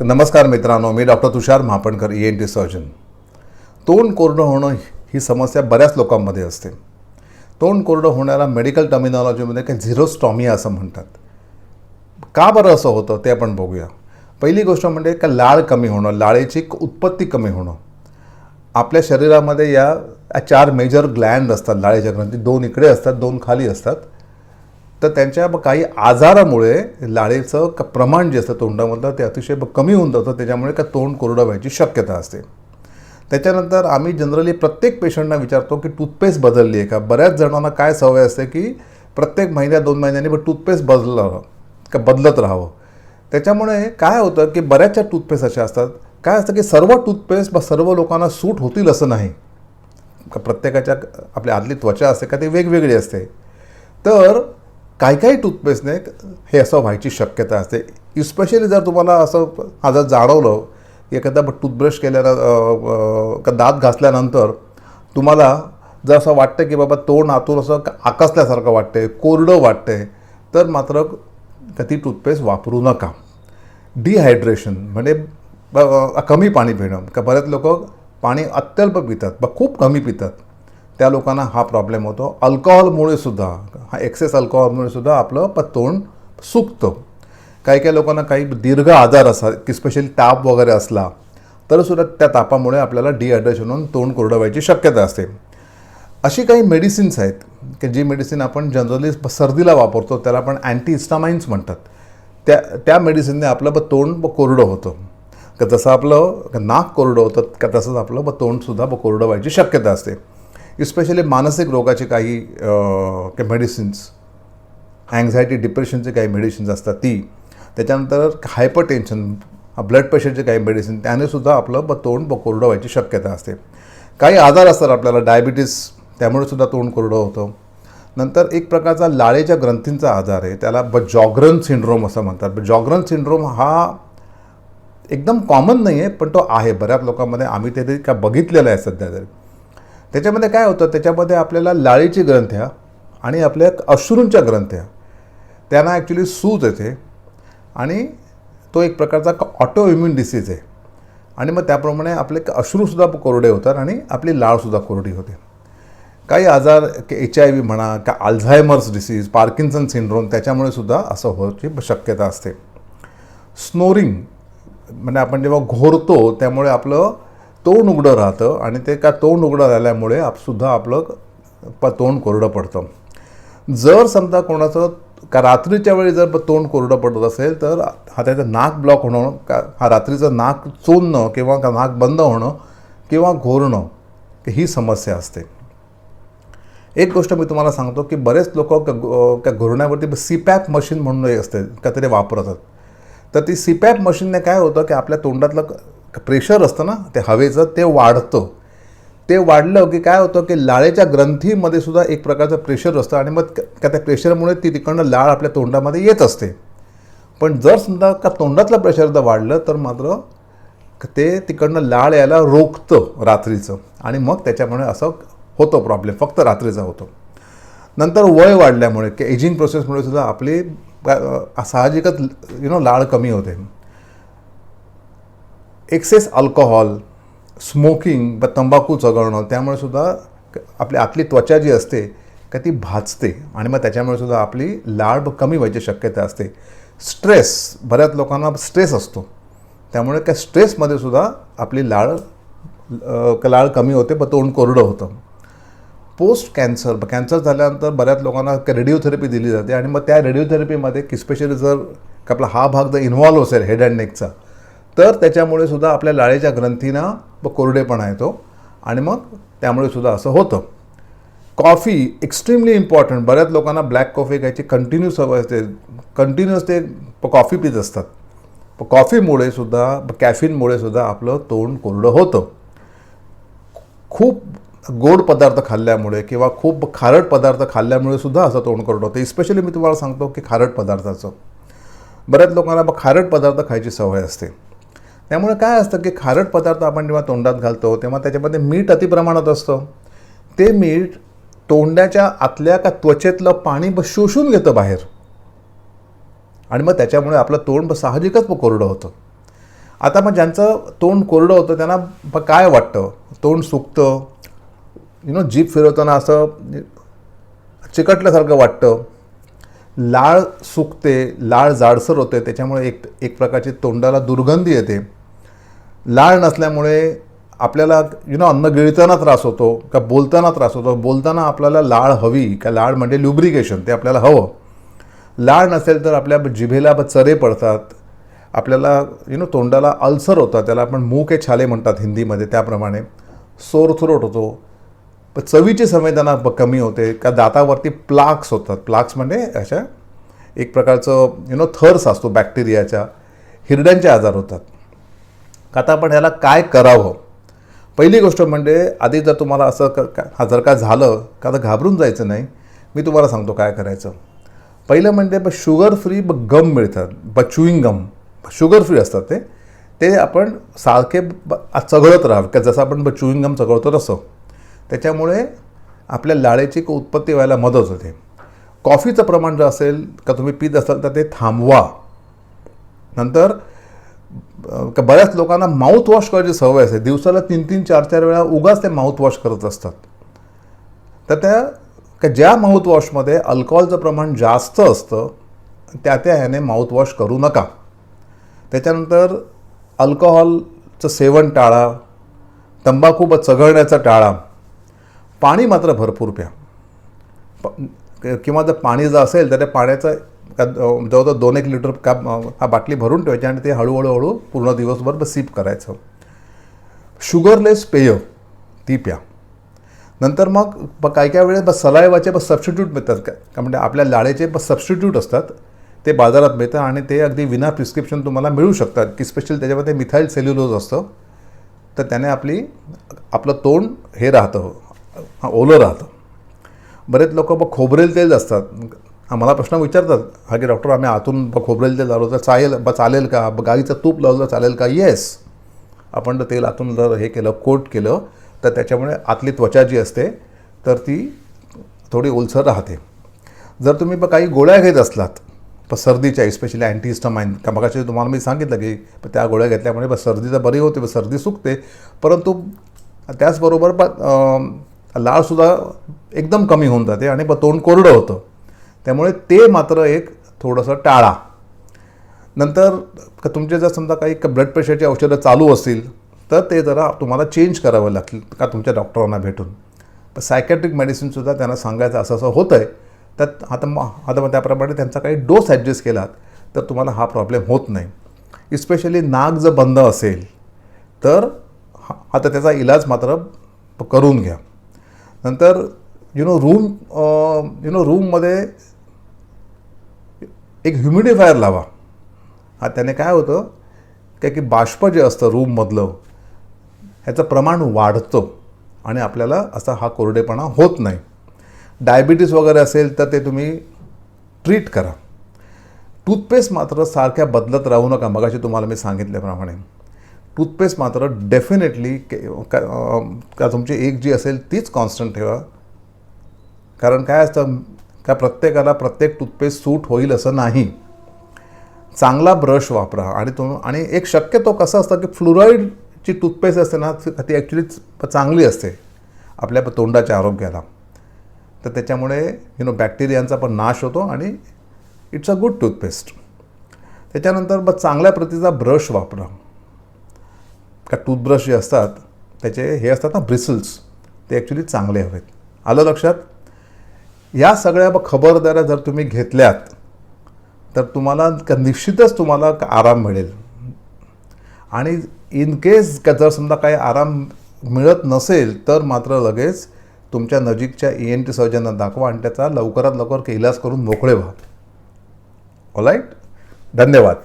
नमस्कार मित्रांनो मी doctor Tushar Mahapankar E N T surgeon तोंड कोरडं होणं ही समस्या बऱ्याच लोकांमध्ये असते. तोंड कोरडं होण्याला मेडिकल टर्मिनॉलॉजीमध्ये काही झिरोस्टॉमिया असं म्हणतात. का बरं असं होतं ते आपण बघूया. पहिली गोष्ट म्हणजे का लाळ कमी होणं लाळेची उत्पत्ती कमी होणं. आपल्या शरीरामध्ये या या चार मेजर ग्लँड असतात लाळेच्या ग्रंथी. दोन इकडे असतात दोन खाली असतात. तर त्यांच्या ब- काही आजारामुळे लाळेचं क प्रमाण जे असतं तोंडामधलं ते अतिशय कमी होऊन जातं. त्याच्यामुळे का तोंड कोरडं व्हायची शक्यता असते. त्याच्यानंतर आम्ही जनरली प्रत्येक पेशंटना विचारतो की टूथपेस्ट बदलली आहे का? बऱ्याच जणांना काय सवय असते की प्रत्येक महिन्या दोन महिन्यांनी ब- टूथपेस्ट बदललं का बदलत राहावं. त्याच्यामुळे काय होतं की बऱ्याचशा टूथपेस्ट अशा असतात. काय असतं की सर्व टूथपेस्ट सर्व लोकांना सूट होतील असं नाही. का प्रत्येकाच्या आपल्या आतली त्वचा असते का ती वेगवेगळी असते. तर काही काही टूथपेस्टने हे असं व्हायची शक्यता असते. इस्पेशली जर तुम्हाला असं आजार जाणवलं की एखादा टूथब्रश केल्यानं का दात घासल्यानंतर तुम्हाला जर असं वाटतं की बाबा तोंड आतून असं आकसल्यासारखं वाटते कोरडं वाटते तर मात्र ती टूथपेस्ट वापरू नका. डिहायड्रेशन म्हणजे कमी पाणी पिणं. का बरेच लोक पाणी अत्यल्प पितात ब खूप कमी पितात. त्या लोकांना हा प्रॉब्लेम होतो. अल्कोहोलमुळे सुद्धा हा एक्सेस अल्कोहोलमुळे सुद्धा आपलं प तोंड सुकतं. काही काही लोकांना काही दीर्घ आजार असतात की स्पेशली ताप वगैरे असला तर सुद्धा त्या तापामुळे आपल्याला डिहायड्रेशन होऊन तोंड कोरडं व्हायची शक्यता असते. अशी काही मेडिसिन्स आहेत की जी मेडिसिन आपण जनरली सर्दीला वापरतो त्याला आपण अँटीहिस्टामाइन्स म्हणतात. त्या त्या मेडिसिनने आपलं ब तोंड ब कोरडं होतं. का जसं आपलं नाक कोरडं होतं का तसंच आपलं ब तोंडसुद्धा ब कोरडं व्हायची शक्यता असते. इस्पेशली मानसिक रोगाचे काही मेडिसिन्स अँझायटी डिप्रेशनचे काही मेडिसिन्स असतात ती. त्याच्यानंतर हायपर टेन्शन ब्लड प्रेशरचे काही मेडिसिन त्यानेसुद्धा आपलं ब तोंड ब कोरडं व्हायची शक्यता असते. काही आजार असतात आपल्याला डायबिटीस त्यामुळे सुद्धा तोंड कोरडं होतं. नंतर एक प्रकारचा लाळेच्या ग्रंथींचा आजार आहे त्याला ब जॉग्रन सिंड्रोम असं म्हणतात. जॉग्रन सिंड्रोम हा एकदम कॉमन नाही आहे पण तो आहे. बऱ्याच लोकांमध्ये आम्ही ते तरी का बघितलेलं आहे सध्या तरी. त्याच्यामध्ये काय होतं त्याच्यामध्ये आपल्याला लाळीची ग्रंथ्या आणि आपल्या अश्रूंच्या ग्रंथ्या त्यांना ॲक्च्युली सूज येते आणि तो एक प्रकारचा ऑटो इम्युन डिसीज आहे. आणि मग त्याप्रमाणे आपले अश्रूसुद्धा कोरडे होतात आणि आपली लाळसुद्धा कोरडी होते. काही आजार एच आय व्ही म्हणा का अल्झायमर्स डिसीज पार्किन्सन सिंड्रोम त्याच्यामुळे सुद्धा असं होची शक्यता असते. स्नोरिंग म्हणजे आपण जेव्हा घोरतो त्यामुळे आपलं तोंड उघडं राहतं आणि ते का तोंड उघडं राहिल्यामुळे आप सुद्धा आपलं प तोंड कोरडं पडतं. जर समजा कोणाचं का रात्रीच्या वेळी जर तोंड कोरडं पडत असेल तर हा त्याचं नाक ब्लॉक होणं का हा रात्रीचं नाक चोंदणं किंवा का नाक बंद होणं किंवा घोरणं ही समस्या असते. एक गोष्ट मी तुम्हाला सांगतो की बरेच लोक त्या घोरण्यावरती सीपॅप मशीन म्हणून एक असते का तरी वापरतात. तर ती सीपॅप मशीनने काय होतं की आपल्या तोंडातलं प्रेशर असतं ना ते हवेचं ते वाढतं. ते वाढलं की काय होतं की लाळेच्या ग्रंथीमध्ये सुद्धा एक प्रकारचं प्रेशर असतं आणि मग का त्या प्रेशरमुळे ती तिकडनं लाळ आपल्या तोंडामध्ये येत असते. पण जर समजा का तोंडातलं प्रेशर जर वाढलं तर मात्र ते तिकडनं लाळ यायला रोखतं रात्रीचं. आणि मग त्याच्यामुळे असं होतं प्रॉब्लेम फक्त रात्रीचा होतो. नंतर वय वाढल्यामुळे की एजिंग प्रोसेसमुळे सुद्धा आपली साहजिकच यु नो लाळ कमी होते. एक्सेस अल्कोहॉल स्मोकिंग ब तंबाखू चघळणं त्यामुळे सुद्धा आपली आपली त्वचा जी असते का ती भाजते. आणि मग त्याच्यामुळे सुद्धा आपली लाळ कमी व्हायची शक्यता असते. स्ट्रेस बऱ्याच लोकांना स्ट्रेस असतो. त्यामुळे त्या स्ट्रेसमध्ये सुद्धा आपली लाळ लाळ कमी होते ब तोंड कोरडं होतं. पोस्ट कॅन्सर कॅन्सर झाल्यानंतर बऱ्याच लोकांना रेडिओथेरपी दिली जाते. आणि मग त्या रेडिओथेरपीमध्ये स्पेशली जर का आपला हा भाग जर इन्व्हॉल्व असेल हेड अँड नेकचा तर त्याच्यामुळे सुद्धा आपल्या लाळेच्या ग्रंथींना व कोरडेपणा येतो. आणि मग त्यामुळे सुद्धा असं होतं. कॉफी एक्स्ट्रीमली इम्पॉर्टंट बऱ्याच लोकांना ब्लॅक कॉफी घ्यायची कंटिन्यू सवय असते. कंटिन्युअस ते कॉफी पित असतात. प- कॉफीमुळे सुद्धा कॅफिनमुळे सुद्धा आपलं तोंड कोरडं होतं. खूप गोड पदार्थ खाल्ल्यामुळे किंवा खूप खारट पदार्थ खाल्ल्यामुळे सुद्धा असं तोंड कोरडं होतं. स्पेशली मी तुम्हाला सांगतो की खारट पदार्थाचं. बऱ्याच लोकांना खारट पदार्थ खायची सवय असते. त्यामुळे काय असतं की खारट पदार्थ आपण जेव्हा तोंडात घालतो तेव्हा त्याच्यामध्ये मीठ अतिप्रमाणात असतं. ते मीठ तोंडाच्या आतल्या का त्वचेतलं पाणी ब शोषून घेतं बाहेर. आणि मग त्याच्यामुळे आपलं तोंड साहजिकच कोरडं होतं. आता मग ज्यांचं तोंड कोरडं होतं त्यांना काय वाटतं? तोंड सुकतं यु नो जीभ फिरवताना असं चिकटल्यासारखं वाटतं. लाळ सुकते लाळ जाडसर होते त्याच्यामुळे एक एक प्रकारची तोंडाला दुर्गंधी येते. लाळ नसल्यामुळे आपल्याला यु नो अन्न गिळताना त्रास होतो का बोलताना त्रास होतो. बोलताना आपल्याला लाळ हवी का लाळ म्हणजे ल्युब्रिकेशन ते आपल्याला हवं. लाळ नसेल तर आपल्या जिभेला चरे पडतात आपल्याला यु नो तोंडाला अल्सर होतात त्याला आपण मूके छाले म्हणतात हिंदीमध्ये त्याप्रमाणे. सोर थ्रोट होतो. पण चवीची संवेदना कमी होते का दातावरती प्लाक्स होतात. प्लाक्स म्हणजे अशा एक प्रकारचं यु नो थर्स असतो बॅक्टेरियाच्या. हिरड्यांचे आजार होतात. आता आपण ह्याला काय करावं? पहिली गोष्ट म्हणजे आधी जर तुम्हाला असं क का- जर का झालं का तर घाबरून जायचं नाही मी तुम्हाला सांगतो काय करायचं. पहिलं म्हणजे ब शुगर फ्री ब गम मिळतात. ब चुईंग गम शुगर फ्री असतात ते. ते आपण सारखे ब चघळत राहावं. का जसं आपण ब चुईंग गम चघळतो तसं. त्याच्यामुळे आपल्या लाळेची उत्पत्ती व्हायला मदत होते. कॉफीचं प्रमाण जर असेल का तुम्ही पीत असाल तर ते थांबवा. नंतर बऱ्याच लोकांना माउथ वॉश करायची सवय असते. दिवसाला तीन तीन चार चार वेळा उगाच ते माउथ वॉश करत असतात. तर त्या का ज्या माउथ वॉशमध्ये अल्कोहोलचं प्रमाण जास्त असतं त्या त्या ह्याने माउथ वॉश करू नका. त्याच्यानंतर अल्कोहोलचं सेवन टाळा तंबाखू ब चघळण्याचा टाळा पाणी मात्र भरपूर प्या. प- किंवा जर पाणी जर असेल तर त्या पाण्याचं का जवळजवळ दोन एक लिटर का हा बाटली भरून ठेवायची आणि ते हळूहळू हळू पूर्ण दिवसभर सिप करायचं. शुगरलेस पेय ती प्या. नंतर मग ब काही काही वेळेस बस सलायवाचे बस सबस्टिट्यूट मिळतात. का का म्हणजे आपल्या लाळेचे बस सबस्टिट्यूट असतात. ते बाजारात मिळतात आणि ते अगदी विना प्रिस्क्रिप्शन तुम्हाला मिळू शकतात. की स्पेशल त्याच्यामध्ये मिथाईल सेल्युलोज असतं. तर त्याने आपली आपलं तोंड हे राहतं. ओलं राहतं. बरेच लोक बघ खोबरेल तेल असतात. मला प्रश्न विचारतात हा की डॉक्टर आम्ही आतून ब खोबरेल तेल लावलं तर चालेल ब चालेल का? ब गाईचं तूप लावलं तर चालेल का? येस आपण जर तेल आतून जर हे केलं कोट केलं तर त्याच्यामुळे आतली त्वचा जी असते तर ती थोडी ओलसर राहते. जर तुम्ही ब काही गोळ्या घेत असलात प सर्दीच्या स्पेशली अँटीहिस्टमाइन का मगाशी तुम्हाला मी सांगितलं की त्या गोळ्या घेतल्यामुळे बस सर्दी तर बरी होते सर्दी सुकते परंतु त्याचबरोबर ब लाळसुद्धा एकदम कमी होऊन जाते आणि ब तोंड कोरडं होतं. त्यामुळे ते मात्र एक थोडंसं टाळा. नंतर का तुमचे जर समजा काही ब्लड प्रेशरची औषधं चालू असतील तर ते जरा तुम्हाला चेंज करावं लागतील का तुमच्या डॉक्टरांना भेटून. तर सायकॅट्रिक मेडिसिनसुद्धा त्यांना सांगायचं असं असं होतं आहे तर आता मग आता मग त्याप्रमाणे त्यांचा काही डोस ॲडजस्ट केलात तर तुम्हाला हा प्रॉब्लेम होत नाही. इस्पेशली नाक जर बंद असेल तर हा- आता त्याचा इलाज मात्र करून घ्या. नंतर you know room you know रूममध्ये एक ह्युमिडिफायर लावा. हा त्याने काय होतं? काय की बाष्प जे असतं रूममधलं ह्याचं प्रमाण वाढतं आणि आपल्याला असा हा कोरडेपणा होत नाही. डायबिटीस वगैरे असेल तर ते तुम्ही ट्रीट करा. टूथपेस्ट मात्र सारख्या बदलत राहू नका. मगाशी तुम्हाला मी सांगितल्याप्रमाणे. टूथपेस्ट मात्र डेफिनेटली का का तुमची एक जी असेल तीच कॉन्स्टंट ठेवा. कारण काय असतं? त्या प्रत्येकाला प्रत्येक टूथपेस्ट सूट होईल असं नाही. चांगला ब्रश वापरा आणि तो आणि एक शक्यतो कसं असतं की फ्लुरॉईडची टूथपेस्ट असते ना ती- ती ॲक्च्युली चांगली असते आपल्या तोंडाच्या आरोग्याला. तर त्याच्यामुळे यु नो बॅक्टेरियांचा पण नाश होतो आणि इट्स अ गुड टूथपेस्ट त्याच्यानंतर मग चांगल्या प्रतीचा ब्रश वापरा. का टूथब्रश जे असतात त्याचे हे असतात ना ब्रिसल्स ते ॲक्च्युली चांगले हवेत. आलं लक्षात? या सगळ्या ब- खबरदाऱ्या जर तुम्ही घेतल्यात तर तुम्हाला क- निश्चितच तुम्हाला क- आराम मिळेल. आणि इन केस का जर समजा काही आराम मिळत नसेल तर मात्र लगेच तुमच्या नजीकच्या ई एन टी सर्जनला दाखवा आणि त्याचा लवकरात लवकर इलाज करून मोकळे व्हा. ऑलाईट धन्यवाद.